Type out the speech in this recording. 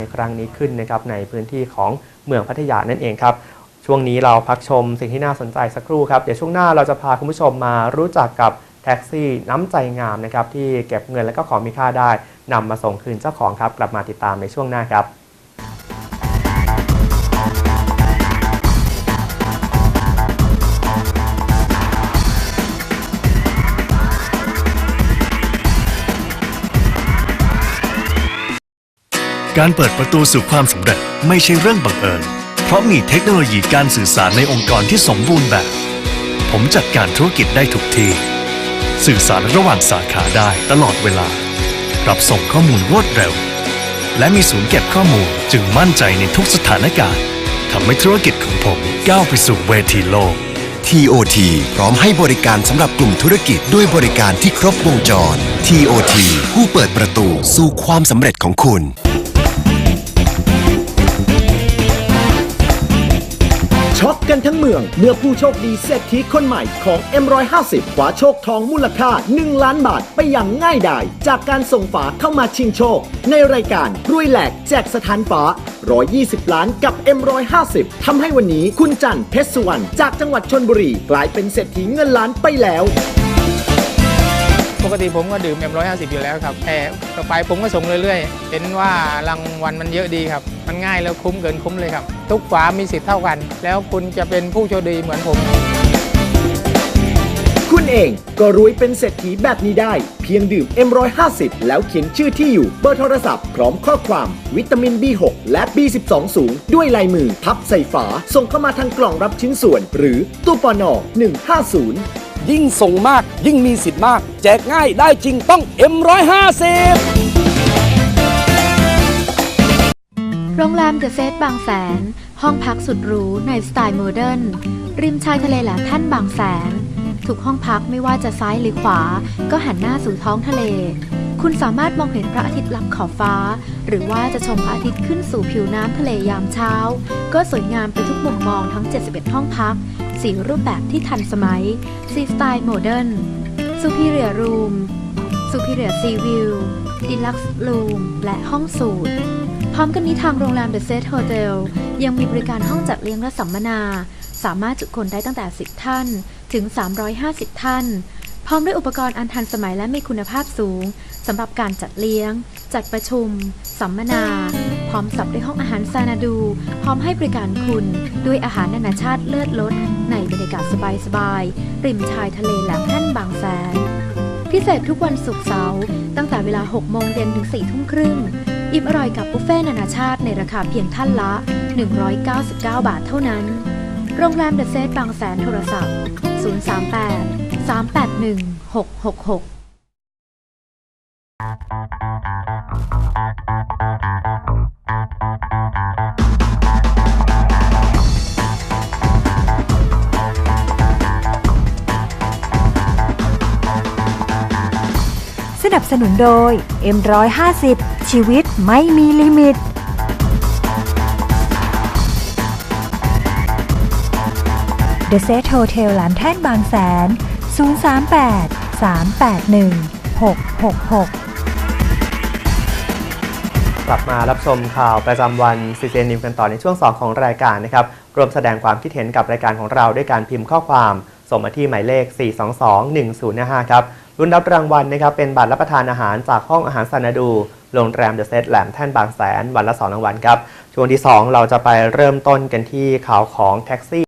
ในครั้งนี้ขึ้นนะครับในพื้นที่ของเมืองพัทยานั่นเองครับช่วงนี้เราพักชมสิ่งที่น่าสนใจสักครู่ครับ เดี๋ยวช่วงหน้าเราจะพาคุณผู้ชมมารู้จักกับแท็กซี่น้ำใจงามนะครับที่เก็บเงินและก็ของมีค่าได้นำมาส่งคืนเจ้าของครับ กลับมาติดตามในช่วงหน้าครับ การเปิดประตูสู่ความสำเร็จไม่ใช่เรื่องบังเอิญ เพราะมีเทคโนโลยีการสื่อสารในองค์กรที่สมบูรณ์แบบ ผมจัดการธุรกิจได้ทุกที่ สื่อสารระหว่างสาขาได้ตลอดเวลา รับส่งข้อมูลรวดเร็ว และมีศูนย์เก็บข้อมูลจึงมั่นใจในทุกสถานการณ์ทำให้ธุรกิจของผมก้าวไปสู่เวทีโลก TOT พร้อมให้บริการสำหรับกลุ่มธุรกิจด้วยบริการที่ครบวงจร TOT ผู้เปิดประตูสู่ความสำเร็จของคุณ ช็อกกันทั้งเมือง เมื่อผู้โชคดีเศรษฐีคนใหม่ของ M150 คว้าโชคทองมูลค่า 1 ล้านบาทไปอย่างง่ายดาย จากการส่งฝาเข้ามาชิงโชค ในรายการรวยแหลกแจกสถานฟ้า120 ล้านกับ M150 ทำให้วันนี้คุณจันทร์เพชรสุวรรณจากจังหวัดชนบุรี กลายเป็นเศรษฐีเงินล้านไปแล้ว ปกติผมก็ดื่มเอ็มร้อยห้าสิบอยู่แล้วครับแต่ต่อไปผมก็ส่งเรื่อยๆ เห็นว่ารางวัลมันเยอะดีครับ มันง่ายแล้วคุ้มเกินคุ้มเลยครับ ทุกฝามีสิทธิ์เท่ากัน แล้วคุณจะเป็นผู้โชคดีเหมือนผม คุณเองก็รวยเป็นเศรษฐีแบบนี้ได้ เพียงดื่ม M150 แล้วเขียนชื่อที่อยู่ เบอร์โทรศัพท์ พร้อมข้อความวิตามิน B6 และ B12 สูง ด้วยลายมือพับใส่ฝา ส่งเข้ามาทางกล่องรับชิ้นส่วน หรือตู้ปอนอ150 ยิ่งส่งมาก ยิ่งมีสิทธิ์มาก แจกง่ายได้จริงต้อง M150 โรงแรมเดอะเซตบางแสน ห้องพักสุดหรูในสไตล์โมเดิร์นริมชายทะเลแหลมท่านบางแสน ทุกห้องพักไม่ว่าจะซ้ายหรือขวา ก็หันหน้าสู่ท้องทะเล คุณสามารถมองเห็นพระอาทิตย์ลับขอบฟ้า หรือว่าจะชมพระอาทิตย์ขึ้นสู่ผิวน้ำทะเลยามเช้า ก็สวยงามไปทุกมุมมองทั้ง 71 ห้องพัก สีรูปแบบที่ทันสมัย สีสไตล์โมเดิร์น Superior Room Superior Sea View Deluxe Room และห้องสูตร พร้อมกันนี้ทางโรงแรม The Set Hotel ยังมีบริการห้องจัดเลี้ยงและสัมมนา สามารถจุคนได้ตั้งแต่ 10 ท่าน ถึง 350 ท่าน พร้อมด้วยอุปกรณ์อันทันสมัยและมีคุณภาพสูงสำหรับการจัดเลี้ยง จัดประชุม สัมมนา พร้อมสับด้วยห้องอาหารซานาดู พร้อมให้บริการคุณด้วยอาหารนานาชาติเลิศรสากาศสบายๆริมชายทะเลแหลมแท่นบางแสน พิเศษทุกวันศุกร์เสาร์ตั้งแต่เวลา 6 โมงเย็นถึง 4 ทุ่มครึ่ง อิ่มอร่อยกับบุฟเฟ่นานาชาติในราคาเพียงท่านละ 199 บาทเท่านั้น โรงแรมเดอะเซตบางแสนโทรศัพท์ 038 381 666 นับสนุนโดย M150 ชีวิตไม่มีลิมิต The Set Hotel หลานแท่นบางแสน 038 381 666กลับมารับชมข่าวประจำวันซีเจนิวกันต่อในช่วง 2 ของรายการนะครับรวมแสดงความคิดเห็นกับรายการของเราด้วยการพิมพ์ข้อความ ส่งมาที่หมายเลข 422-1055 ครับ รุ่นรับรางวัลนะครับเป็นบัตรรับประทานอาหารจากห้องอาหารซานาดูโรงแรมเดอะเซตแหลมแท่นบางแสนวันละ 2 รางวัลครับช่วงที่ 2 เราจะไปเริ่มต้นกันที่ข่าวของแท็กซี่